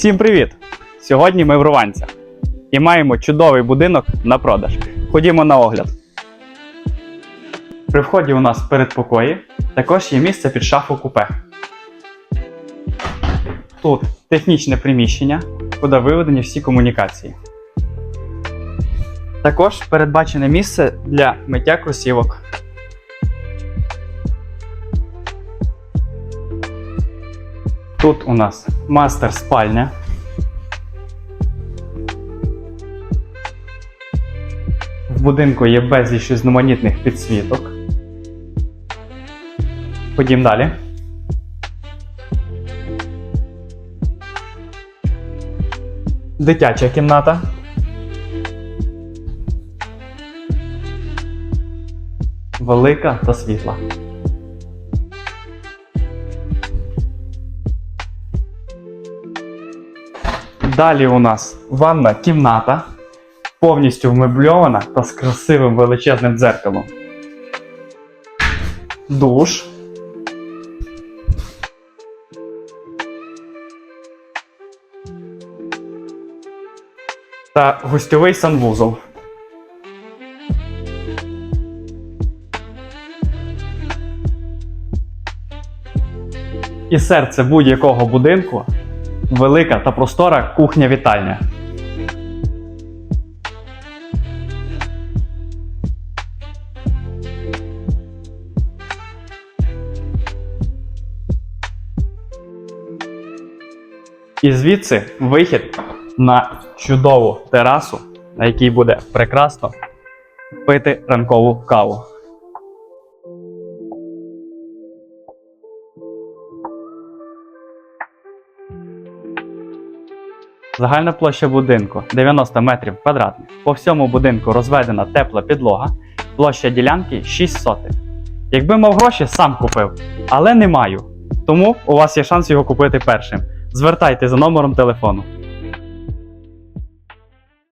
Всім привіт! Сьогодні ми в Руванцях і маємо чудовий будинок на продаж. Ходімо на огляд. При вході у нас передпокої також є місце під шафу купе. Тут технічне приміщення, куди виведені всі комунікації. Також передбачене місце для миття кросівок. Тут у нас мастер спальня. В будинку є безліч різноманітних підсвіток. Ходім далі. Дитяча кімната. Велика та світла. Далі у нас ванна кімната, повністю вмебльована та з красивим величезним дзеркалом. Душ. Та гостьовий санвузол. І серце будь-якого будинку велика та простора кухня-вітальня. І звідси вихід на чудову терасу, на якій буде прекрасно пити ранкову каву. Загальна площа будинку 90 метрів квадратних. По всьому будинку розведена тепла підлога, площа ділянки 6 сотих. Якби мав гроші, сам купив, але не маю. Тому у вас є шанс його купити першим. Звертайте за номером телефону.